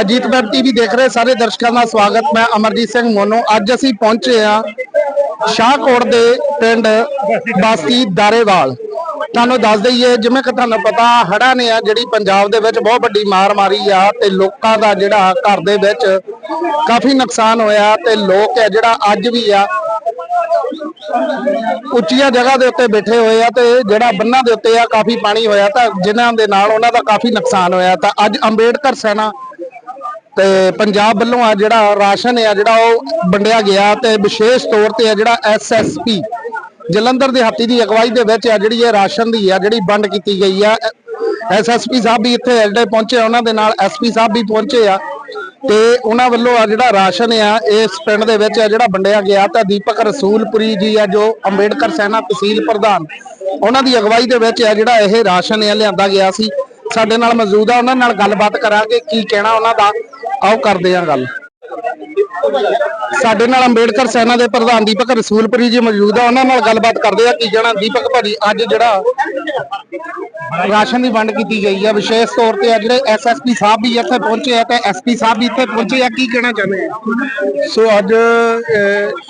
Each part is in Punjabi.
ਅਜੀਤ ਵੈਬ ਟੀਵੀ ਦੇਖ ਰਹੇ ਸਾਰੇ ਦਰਸ਼ਕਾਂ ਦਾ ਸਵਾਗਤ। ਮੈਂ ਅਮਰਜੀਤ ਸਿੰਘ ਮੋਨੋ। ਅੱਜ ਅਸੀਂ ਪਹੁੰਚੇ ਆ ਸ਼ਾਹਕੋਟ ਦੇ ਪਿੰਡ ਬਾਸੀ ਦਾਰੇਵਾਲ। ਤੁਹਾਨੂੰ ਦੱਸ ਦਈਏ, ਜਿਵੇਂ ਕਿ ਤੁਹਾਨੂੰ ਪਤਾ, ਹੜ੍ਹਾਂ ਨੇ ਆ ਜਿਹੜੀ ਪੰਜਾਬ ਦੇ ਵਿੱਚ ਬਹੁਤ ਵੱਡੀ ਮਾਰ ਮਾਰੀ ਆ ਤੇ ਲੋਕਾਂ ਦਾ ਜਿਹੜਾ ਘਰ ਦੇ ਵਿੱਚ ਕਾਫੀ ਨੁਕਸਾਨ ਹੋਇਆ ਤੇ ਲੋਕ ਹੈ ਜਿਹੜਾ ਅੱਜ ਵੀ ਆ, ਉੱਚੀਆਂ ਜਗ੍ਹਾ ਦੇ ਉੱਤੇ ਬੈਠੇ ਹੋਏ ਆ ਤੇ ਜਿਹੜਾ ਬੰਨਾਂ ਦੇ ਉੱਤੇ ਆ ਕਾਫੀ ਪਾਣੀ ਹੋਇਆ ਤਾਂ ਜਿਨ੍ਹਾਂ ਦੇ ਨਾਲ ਉਹਨਾਂ ਦਾ ਕਾਫੀ ਨੁਕਸਾਨ ਹੋਇਆ ਤਾਂ ਅੱਜ ਅੰਬੇਡਕਰ ਸੈਨਾ ਤੇ ਪੰਜਾਬ ਵੱਲੋਂ ਆ ਜਿਹੜਾ ਰਾਸ਼ਨ ਆ, ਜਿਹੜਾ ਉਹ ਵੰਡਿਆ ਗਿਆ ਤੇ ਵਿਸ਼ੇਸ਼ ਤੌਰ ਤੇ ਆ ਜਿਹੜਾ ਐਸਐਸਪੀ ਜਲੰਧਰ ਦੇ ਹੱਤੀ ਦੀ ਅਗਵਾਈ ਦੇ ਵਿੱਚ ਆ ਜਿਹੜੀ ਇਹ ਰਾਸ਼ਨ ਦੀ ਆ, ਜਿਹੜੀ ਵੰਡ ਕੀਤੀ ਗਈ ਆ। ਐਸਐਸਪੀ ਸਾਹਿਬ ਵੀ ਇੱਥੇ ਜਿਹੜੇ ਪਹੁੰਚੇ ਉਹਨਾਂ ਦੇ ਨਾਲ ਐਸਪੀ ਸਾਹਿਬ ਵੀ ਪਹੁੰਚੇ ਆ ਤੇ ਉਹਨਾਂ ਵੱਲੋਂ ਆ ਜਿਹੜਾ ਰਾਸ਼ਨ ਆ, ਇਸ ਪਿੰਡ ਦੇ ਵਿੱਚ ਆ ਜਿਹੜਾ ਵੰਡਿਆ ਗਿਆ ਤਾਂ ਦੀਪਕ ਰਸੂਲਪੁਰੀ ਜੀ ਆ, ਜੋ ਅੰਬੇਡਕਰ ਸੈਨਾ ਤਹਿਸੀਲ ਪ੍ਰਧਾਨ, ਉਹਨਾਂ ਦੀ ਅਗਵਾਈ ਦੇ ਵਿੱਚ ਆ ਜਿਹੜਾ ਇਹ ਰਾਸ਼ਨ ਆ, ਲਿਆਂਦਾ ਗਿਆ ਸੀ। ਸਾਡੇ ਨਾਲ ਮੌਜੂਦ ਆ, ਉਹਨਾਂ ਨਾਲ ਗੱਲਬਾਤ ਕਰਾਂਗੇ, ਕੀ ਕਹਿਣਾ ਉਹਨਾਂ ਦਾ। ਆਓ ਕਰਦੇ ਹਾਂ ਗੱਲ। ਸਾਡੇ ਨਾਲ ਅੰਬੇਡਕਰ ਸੈਨਾ ਦੇ ਪ੍ਰਧਾਨ ਦੀਪਕ ਰਸੂਲਪੁਰੀ ਜੀ ਮੌਜੂਦ ਆ, ਉਹਨਾਂ ਨਾਲ ਗੱਲਬਾਤ ਕਰਦੇ ਆ ਕੀ ਕਹਿਣਾ? ਦੀਪਕ ਭਾਜੀ, ਅੱਜ ਜਿਹੜਾ ਰਾਸ਼ਨ ਦੀ ਵੰਡ ਕੀਤੀ ਗਈ ਆ। ਵਿਸ਼ੇਸ਼ ਤੌਰ ਤੇ ਆ ਜਿਹੜੇ ਐਸਐਸਪੀ ਸਾਹਿਬ ਵੀ ਇੱਥੇ ਪਹੁੰਚੇ ਆ ਤੇ ਐਸਪੀ ਸਾਹਿਬ ਵੀ ਇੱਥੇ ਪਹੁੰਚੇ ਆ। ਕੀ ਕਹਿਣਾ ਚਾਹੁੰਦੇ ਆ? ਸੋ ਅੱਜ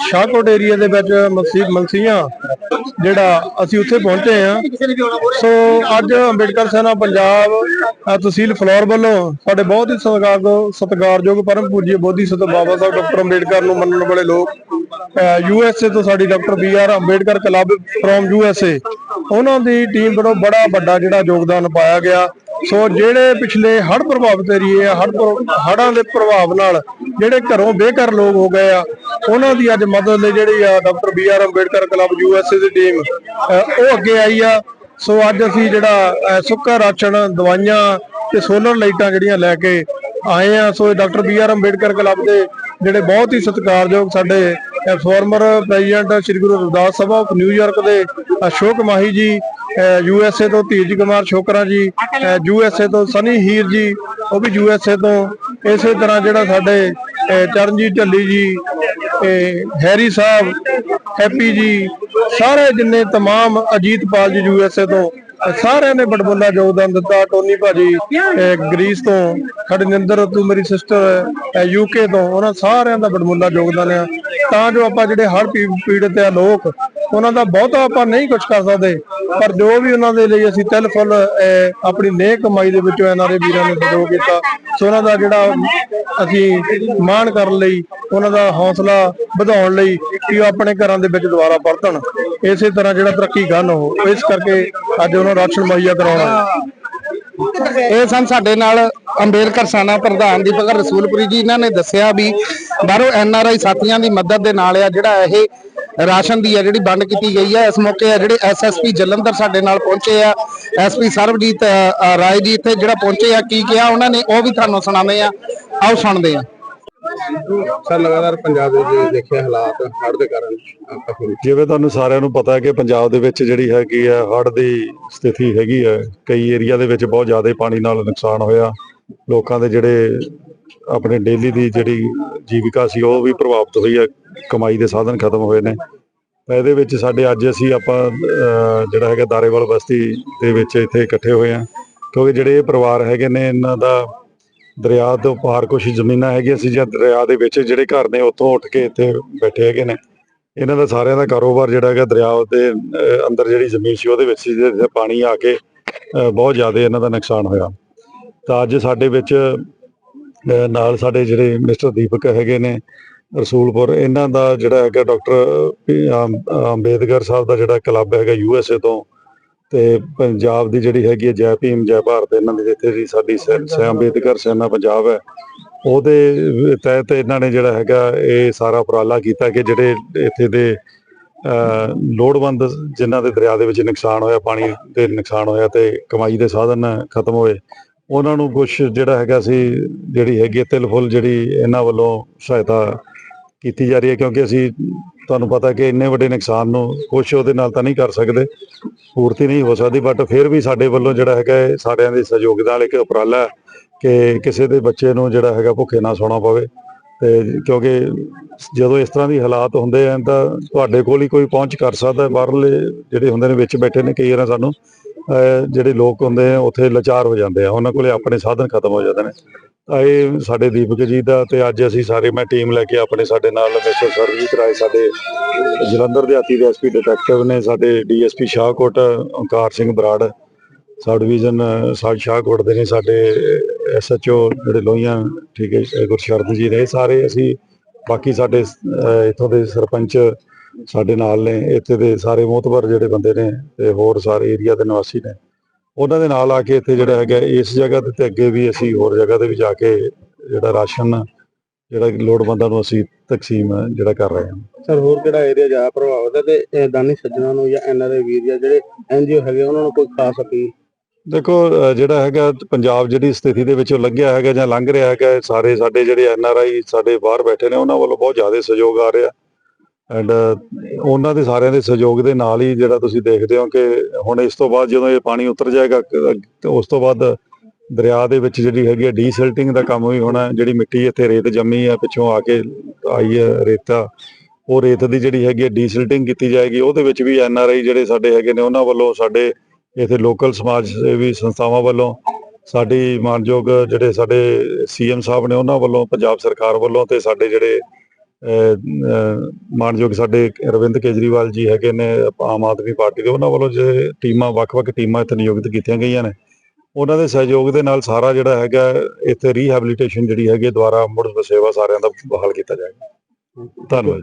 ਸ਼ਾਹਕੋਟ ਏਰੀਆ ਦੇ ਵਿੱਚ ਮਲਸੀ ਮਲਸੀਆਂ ਜਿਹੜਾ ਅਸੀਂ ਉੱਥੇ ਪਹੁੰਚੇ ਆ। ਸੋ ਅੱਜ ਅੰਬੇਡਕਰ ਸੈਨਾ ਪੰਜਾਬ ਅਹ, ਤਹਿਸੀਲ ਫਲੋਰ ਵੱਲੋਂ ਸਾਡੇ ਬਹੁਤ ਹੀ ਸਤਿਕਾਰ ਸਤਿਕਾਰਯੋਗ ਪਰਮ ਪੂਜਯ ਬੋਧੀ ਸਤ ਬਾਬਾ ਸਾਹਿਬ ਡਾਕਟਰ ਅੰਬੇਡਕਰ ਨੂੰ ਮੰਨਣ ਵਾਲੇ ਲੋਕ ਯੂ ਐਸ ਏ ਤੋਂ ਸਾਡੀ doctor B R Ambedkar club from U ਉਹਨਾਂ ਦੀ ਟੀਮ ਵੱਲੋਂ ਬੜਾ ਵੱਡਾ ਜਿਹੜਾ ਯੋਗਦਾਨ ਪਾਇਆ ਗਿਆ। ਸੋ ਜਿਹੜੇ ਪਿਛਲੇ ਹੜ੍ਹ ਪ੍ਰਭਾਵਿਤ ਏਰੀਏ ਆ, ਹੜ੍ਹ ਹੜ੍ਹਾਂ ਦੇ ਪ੍ਰਭਾਵ ਨਾਲ ਜਿਹੜੇ ਘਰੋਂ ਬੇਘਰ ਲੋਕ ਹੋ ਗਏ ਆ, ਉਹਨਾਂ ਦੀ ਅੱਜ ਮਦਦ ਲਈ ਜਿਹੜੀ ਆ doctor B R Ambedkar club U S A the team ਉਹ ਅੱਗੇ ਆਈ ਆ। ਸੋ ਅੱਜ ਅਸੀਂ ਜਿਹੜਾ ਸੁੱਕਾ ਰਾਸ਼ਨ, ਦਵਾਈਆਂ ਤੇ ਸੋਲਰ ਲਾਈਟਾਂ ਜਿਹੜੀਆਂ ਲੈ ਕੇ ਆਏ ਆ। So doctor B R Ambedkar club ਦੇ ਜਿਹੜੇ ਬਹੁਤ ਹੀ ਸਤਿਕਾਰਯੋਗ ਸਾਡੇ former president Shri Guru Ravidas Sabha of New York ਦੇ ਅਸ਼ੋਕ ਮਾਹੀ ਜੀ ਯੂ ਐਸ ਏ ਤੋਂ ਧੀਰਜ ਕੁਮਾਰ ਛੋਕਰਾ ਜੀ ਯੂ ਐਸ ਏ ਤੋਂ ਸਨੀ ਹੀਰ ਜੀ ਉਹ ਵੀ ਯੂ ਐਸ ਏ ਤੋਂ। ਇਸੇ ਤਰ੍ਹਾਂ ਜਿਹੜਾ ਸਾਡੇ ਚਰਨਜੀਤ ਢੱਲੀ ਜੀ ਹੈਰੀ ਸਾਹਿਬ ਹੈਪੀ ਜੀ ਸਾਰੇ ਜਿੰਨੇ ਤਮਾਮ ਅਜੀਤਪਾਲ ਜੀ ਯੂ ਐਸ ਏ ਤੋਂ ਸਾਰਿਆਂ ਨੇ ਬੜਬੁੱਲਾ ਯੋਗਦਾਨ ਦਿੱਤਾ। ਟੋਨੀ ਭਾਜੀ ਅਹ, ਗ੍ਰੀਸ ਤੋਂ ਸਾਡੇ ਤੂੰ ਮੇਰੀ ਸਿਸਟਰ ਯੂਕੇ ਤੋਂ ਉਹਨਾਂ ਸਾਰਿਆਂ ਦਾ ਬੜਬੁੱਲਾ ਯੋਗਦਾਨ ਆ। ਤਾਂ ਜੋ ਆਪਾਂ ਜਿਹੜੇ ਹਰ ਪੀ- ਪੀੜਤ ਆ ਲੋਕ ਉਹਨਾਂ ਦਾ ਬਹੁਤਾ ਆਪਾਂ ਨਹੀਂ ਕੁਝ ਕਰ ਸਕਦੇ, ਪਰ ਜੋ ਵੀ ਉਹਨਾਂ ਦੇ ਲਈ ਅਸੀਂ ਤਿਲ, ਫੁੱਲ ਆਪਣੀ ਨੇਕ ਕਮਾਈ ਦੇ ਵਿੱਚੋਂ ਇਹਨਾਂ ਦੇ ਵੀਰਾਂ ਨੇ ਸਹਿਯੋਗ ਕੀਤਾ, ਸੋ ਉਹਨਾਂ ਦਾ ਜਿਹੜਾ ਅਸੀਂ ਮਾਣ ਕਰਨ ਲਈ, ਉਹਨਾਂ ਦਾ ਹੌਸਲਾ ਵਧਾਉਣ ਲਈ ਕਿ ਉਹ ਆਪਣੇ ਘਰਾਂ ਦੇ ਵਿੱਚ ਦੁਬਾਰਾ ਪਰਤਣ ਇਸੇ ਤਰ੍ਹਾਂ ਜਿਹੜਾ ਤਰੱਕੀ ਕਰਨ ਉਹ, ਇਸ ਕਰਕੇ ਅੱਜ ਉਹਨਾਂ ਰਾਸ਼ਨ ਮੁਹੱਈਆ ਕਰਾਉਣਾ। ਇਹ ਸਨ ਸਾਡੇ ਨਾਲ ਅੰਬੇਦਕਰ ਸਾਨਾ ਪ੍ਰਧਾਨ ਦੀਪਕ ਰਸੂਲਪੁਰੀ ਜੀ, ਇਹਨਾਂ ਨੇ ਦੱਸਿਆ ਵੀ ਬਾਹਰੋਂ ਐਨ ਆਰ ਆਈ ਸਾਥੀਆਂ ਦੀ ਮਦਦ ਦੇ ਨਾਲ ਆ ਜਿਹੜਾ ਇਹ ਰਾਸ਼ਨ ਦੀ ਆ ਜਿਹੜੀ ਵੰਡ ਕੀਤੀ ਗਈ ਆ। ਇਸ ਮੌਕੇ ਜਿਹੜੇ ਐਸ ਐਸ ਪੀ ਜਲੰਧਰ ਸਾਡੇ ਨਾਲ ਪਹੁੰਚੇ ਆ। ਐਸ ਪੀ ਸਰਬਜੀਤ ਰਾਏ ਜੀ ਇੱਥੇ ਜਿਹੜਾ ਪਹੁੰਚੇ ਆ ਕੀ ਕਿਹਾ ਉਹਨਾਂ ਨੇ ਉਹ ਵੀ ਤੁਹਾਨੂੰ ਸੁਣਾਉਂਦੇ ਆ। ਆਓ ਸੁਣਦੇ ਆ। ਸਰ ਲਗਾਤਾਰ ਪੰਜਾਬ ਦੇ ਵਿੱਚ ਦੇਖਿਆ ਹਾਲਾਤ ਹੜ੍ਹ ਦੇ ਕਾਰਨ ਜਿਵੇਂ ਤੁਹਾਨੂੰ ਸਾਰਿਆਂ ਨੂੰ ਪਤਾ ਹੈ ਕਿ ਪੰਜਾਬ ਦੇ ਵਿੱਚ ਜਿਹੜੀ ਹੈਗੀ ਆ ਹੜ੍ਹ ਦੀ ਸਥਿਤੀ ਹੈਗੀ ਹੈ ਕਈ ਏਰੀਆ ਦੇ ਵਿੱਚ ਬਹੁਤ ਜ਼ਿਆਦਾ ਪਾਣੀ ਨਾਲ ਨੁਕਸਾਨ ਹੋਇਆ। ਲੋਕਾਂ ਦੇ ਜਿਹੜੇ ਆਪਣੇ ਡੇਲੀ ਦੀ ਜਿਹੜੀ ਜੀਵਿਕਾ ਸੀ, ਉਹ ਵੀ ਪ੍ਰਭਾਵਿਤ ਹੋਈ ਹੈ, ਕਮਾਈ ਦੇ ਸਾਧਨ ਖਤਮ ਹੋਏ ਨੇ। ਤਾਂ ਇਹਦੇ ਵਿੱਚ ਸਾਡੇ ਅੱਜ ਅਸੀਂ ਆਪਾਂ ਜਿਹੜਾ ਹੈਗਾ ਦਾਰੇਵਾਲ ਬਸਤੀ ਦੇ ਵਿੱਚ ਇੱਥੇ ਇਕੱਠੇ ਹੋਏ ਆ ਕਿਉਂਕਿ ਜਿਹੜੇ ਇਹ ਪਰਿਵਾਰ ਹੈਗੇ ਨੇ, ਇਹਨਾਂ ਦਾ ਦਰਿਆ ਤੋਂ ਪਾਰ ਕੁਛ ਜ਼ਮੀਨਾਂ ਹੈਗੀਆਂ ਸੀ ਜਾਂ ਦਰਿਆ ਦੇ ਵਿੱਚ ਜਿਹੜੇ ਘਰ ਨੇ, ਉੱਥੋਂ ਉੱਠ ਕੇ ਇੱਥੇ ਬੈਠੇ ਹੈਗੇ ਨੇ। ਇਹਨਾਂ ਦਾ ਸਾਰਿਆਂ ਦਾ ਕਾਰੋਬਾਰ ਜਿਹੜਾ ਹੈਗਾ ਦਰਿਆ ਦੇ ਅੰਦਰ ਜਿਹੜੀ ਜ਼ਮੀਨ ਸੀ, ਉਹਦੇ ਵਿੱਚ ਸੀ ਪਾਣੀ ਆ ਕੇ ਬਹੁਤ ਜ਼ਿਆਦਾ ਇਹਨਾਂ ਦਾ ਨੁਕਸਾਨ ਹੋਇਆ। ਤਾਂ ਅੱਜ ਸਾਡੇ ਵਿੱਚ ਨਾਲ ਸਾਡੇ ਜਿਹੜੇ ਮਿਸਟਰ ਦੀਪਕ ਹੈਗੇ ਨੇ ਰਸੂਲਪੁਰ, ਇਹਨਾਂ ਦਾ ਜਿਹੜਾ ਹੈਗਾ ਡਾਕਟਰ ਅੰਬੇਦਕਰ ਸਾਹਿਬ ਦਾ ਜਿਹੜਾ ਕਲੱਬ ਹੈਗਾ ਯੂ ਐਸ ਏ ਤੋਂ ਤੇ ਪੰਜਾਬ ਦੀ ਜਿਹੜੀ ਹੈਗੀ ਹੈ ਜੈ ਭੀਮ, ਜੈ ਭਾਰਤ, ਇਹਨਾਂ ਦੀ ਜਿੱਥੇ ਦੀ ਸਾਡੀ ਸੈ ਸੈ ਅੰਬੇਦਕਰ ਸੈਨਾ ਪੰਜਾਬ ਹੈ, ਉਹਦੇ ਤਹਿਤ ਇਹਨਾਂ ਨੇ ਜਿਹੜਾ ਹੈਗਾ ਇਹ ਸਾਰਾ ਉਪਰਾਲਾ ਕੀਤਾ ਕਿ ਜਿਹੜੇ ਇੱਥੇ ਦੇ ਲੋੜਵੰਦ ਜਿਨ੍ਹਾਂ ਦੇ ਦਰਿਆ ਦੇ ਵਿੱਚ ਨੁਕਸਾਨ ਹੋਇਆ, ਪਾਣੀ ਦੇ ਨੁਕਸਾਨ ਹੋਇਆ ਤੇ ਕਮਾਈ ਦੇ ਸਾਧਨ ਖਤਮ ਹੋਏ ਉਹਨਾਂ ਨੂੰ ਕੁਝ ਜਿਹੜਾ ਹੈਗਾ ਸੀ, ਜਿਹੜੀ ਹੈਗੀ ਹੈ ਤਿਲ ਫੁੱਲ ਜਿਹੜੀ ਇਹਨਾਂ ਵੱਲੋਂ ਸਹਾਇਤਾ ਕੀਤੀ ਜਾ ਰਹੀ ਹੈ, ਕਿਉਂਕਿ ਅਸੀਂ ਤੁਹਾਨੂੰ ਪਤਾ ਕਿ ਇੰਨੇ ਵੱਡੇ ਨੁਕਸਾਨ ਨੂੰ ਕੁਝ ਉਹਦੇ ਨਾਲ ਤਾਂ ਨਹੀਂ ਕਰ ਸਕਦੇ, ਪੂਰਤੀ ਨਹੀਂ ਹੋ ਸਕਦੀ ਬਟ ਫਿਰ ਵੀ ਸਾਡੇ ਵੱਲੋਂ ਜਿਹੜਾ ਹੈਗਾ ਇਹ ਸਾਰਿਆਂ ਦੇ ਸਹਿਯੋਗ ਨਾਲ ਇੱਕ ਉਪਰਾਲਾ ਹੈ ਕਿ ਕਿਸੇ ਦੇ ਬੱਚੇ ਨੂੰ ਜਿਹੜਾ ਹੈਗਾ ਭੁੱਖੇ ਨਾ ਸੌਣਾ ਪਵੇ। ਤੇ ਕਿਉਂਕਿ ਜਦੋਂ ਇਸ ਤਰ੍ਹਾਂ ਦੀ ਹਾਲਾਤ ਹੁੰਦੇ ਆ ਤਾਂ ਤੁਹਾਡੇ ਕੋਲ ਹੀ ਕੋਈ ਪਹੁੰਚ ਕਰ ਸਕਦਾ, ਬਾਹਰਲੇ ਜਿਹੜੇ ਹੁੰਦੇ ਨੇ ਵਿੱਚ ਬੈਠੇ ਨੇ ਕਈ ਵਾਰ ਸਾਨੂੰ ਜਿਹੜੇ ਲੋਕ ਹੁੰਦੇ ਆ ਉੱਥੇ ਲਾਚਾਰ ਹੋ ਜਾਂਦੇ ਆ। ਉਹਨਾਂ ਕੋਲੇ ਆਪਣੇ ਸਾਧਨ ਖਤਮ ਹੋ ਜਾਂਦੇ ਨੇ। ਤਾਂ ਇਹ ਸਾਡੇ ਦੀਪਕ ਜੀ ਦਾ ਤੇ ਅੱਜ ਅਸੀਂ ਸਾਰੇ ਮੈਂ ਟੀਮ ਲੈ ਕੇ ਆਪਣੇ ਸਾਡੇ ਨਾਲ ਮਿਸਟਰ ਸਰਜੀਤ ਰਾਏ ਸਾਡੇ ਜਲੰਧਰ ਦੇ ਆਤੀ ਦੇ ਐਸਪੀ ਡਿਟੈਕਟਿਵ ਨੇ ਸਾਡੇ DSP Shahkot Onkar Singh Brar sub division ਸਾਡ ਸ਼ਾਹਕੋਟ ਦੇ ਨੇ ਸਾਡੇ ਐਸਐਚਓ ਜਿਹੜੇ ਲੋਹੀਆਂ ਠੀਕ ਹੈ ਅਹ ਗੁਰਸ਼ਰਦ ਜੀ ਨੇ ਇਹ ਸਾਰੇ ਅਸੀਂ ਬਾਕੀ ਸਾਡੇ ਅਹ, ਇੱਥੋਂ ਦੇ ਸਰਪੰਚ ਸਾਡੇ ਨਾਲ ਨੇ ਇੱਥੇ ਦੇ ਸਾਰੇ ਮੋਤਬਰ ਜਿਹੜੇ ਬੰਦੇ ਨੇ ਤੇ ਹੋਰ ਸਾਰੇ ਏਰੀਆ ਦੇ ਨਿਵਾਸੀ ਨੇ ਉਹਨਾਂ ਦੇ ਨਾਲ ਆ ਕੇ ਇੱਥੇ ਜਿਹੜਾ ਹੈਗਾ ਇਸ ਜਗ੍ਹਾ ਤੇ ਅੱਗੇ ਵੀ ਅਸੀਂ ਹੋਰ ਜਗ੍ਹਾ ਤੇ ਵੀ ਜਾ ਕੇ ਜਿਹੜਾ ਰਾਸ਼ਨ ਜਿਹੜਾ ਲੋੜਵੰਦਾਂ ਨੂੰ ਅਸੀਂ ਤਕਸੀਮ ਜਿਹੜਾ ਕਰ ਰਹੇ ਹਾਂ। ਸਰ ਹੋਰ ਕਿਹੜਾ ਏਰੀਆ ਜ਼ਿਆਦਾ ਪ੍ਰਭਾਵਿਤ ਹੈ ਤੇ ਦਾਨੀ ਸੱਜਣਾ ਨੂੰ ਜਾਂ ਐਨਆਰਆਈ ਵੀਰ ਜਾਂ ਜਿਹੜੇ ਐਨਜੀਓ ਹੈਗੇ ਉਹਨਾਂ ਨੂੰ ਕੋਈ ਖਾਸ ਅਪੀਲ? ਦੇਖੋ ਜਿਹੜਾ ਹੈਗਾ ਪੰਜਾਬ ਜਿਹੜੀ ਸਥਿਤੀ ਦੇ ਵਿੱਚੋਂ ਲੰਘਿਆ ਹੈਗਾ ਜਾਂ ਲੰਘ ਰਿਹਾ ਹੈਗਾ ਸਾਰੇ ਸਾਡੇ ਜਿਹੜੇ ਐਨ ਆਰ ਆਈ ਸਾਡੇ ਬਾਹਰ ਬੈਠੇ ਨੇ ਉਹਨਾਂ ਵੱਲੋਂ ਬਹੁਤ ਜ਼ਿਆਦਾ ਸਹਿਯੋਗ ਆ ਰਿਹਾ। ਐਂਡ ਉਹਨਾਂ ਦੇ ਸਾਰਿਆਂ ਦੇ ਸਹਿਯੋਗ ਦੇ ਨਾਲ ਹੀ ਜਿਹੜਾ ਤੁਸੀਂ ਦੇਖਦੇ ਹੋ ਕਿ ਹੁਣ ਇਸ ਤੋਂ ਬਾਅਦ ਜਦੋਂ ਇਹ ਪਾਣੀ ਉਤਰ ਜਾਏਗਾ ਤੇ ਉਸ ਤੋਂ ਬਾਅਦ ਦਰਿਆ ਦੇ ਵਿੱਚ ਜਿਹੜੀ ਹੈਗੀ ਹੈ ਡੀਸਿਲਟਿੰਗ ਦਾ ਕੰਮ ਵੀ ਹੋਣਾ, ਜਿਹੜੀ ਮਿੱਟੀ ਇੱਥੇ ਰੇਤ ਜੰਮੀ ਹੈ ਪਿੱਛੋਂ ਆ ਕੇ ਆਈ ਹੈ ਰੇਤਾ, ਉਹ ਰੇਤ ਦੀ ਜਿਹੜੀ ਹੈਗੀ ਹੈ ਡੀਸਿਲਟਿੰਗ ਕੀਤੀ ਜਾਏਗੀ, ਉਹਦੇ ਵਿੱਚ ਵੀ ਐਨ ਆਰ ਆਈ ਜਿਹੜੇ ਸਾਡੇ ਹੈਗੇ ਨੇ, ਉਹਨਾਂ ਵੱਲੋਂ ਸਾਡੇ ਇੱਥੇ ਲੋਕਲ ਸਮਾਜ ਸੇਵੀ ਸੰਸਥਾਵਾਂ ਵੱਲੋਂ, ਸਾਡੀ ਮਾਨਯੋਗ ਜਿਹੜੇ ਸਾਡੇ ਸੀਐਮ ਸਾਹਿਬ ਨੇ, ਉਹਨਾਂ ਵੱਲੋਂ, ਪੰਜਾਬ ਸਰਕਾਰ ਵੱਲੋਂ ਤੇ ਸਾਡੇ ਜਿਹੜੇ ਮਾਨਯੋਗ ਸਾਡੇ ਅਰਵਿੰਦ ਕੇਜਰੀਵਾਲ ਜੀ ਹੈਗੇ ਨੇ ਆਮ ਆਦਮੀ ਪਾਰਟੀ ਦੇ, ਉਹਨਾਂ ਵੱਲੋਂ ਜੇ ਟੀਮਾਂ, ਵੱਖ-ਵੱਖ ਟੀਮਾਂ ਇੱਥੇ ਨਿਯੁਕਤ ਕੀਤੀਆਂ ਗਈਆਂ ਨੇ। ਉਹਨਾਂ ਦੇ ਸਹਿਯੋਗ ਦੇ ਨਾਲ ਸਾਰਾ ਜਿਹੜਾ ਹੈਗਾ, ਇੱਥੇ ਰੀਹੈਬਿਲਿਟੇਸ਼ਨ ਜਿਹੜੀ ਹੈਗੀ ਹੈ ਦੁਬਾਰਾ ਮੁੜ ਸੇਵਾ ਸਾਰਿਆਂ ਦਾ ਬਹਾਲ ਕੀਤਾ ਜਾਏਗਾ। ਧੰਨਵਾਦ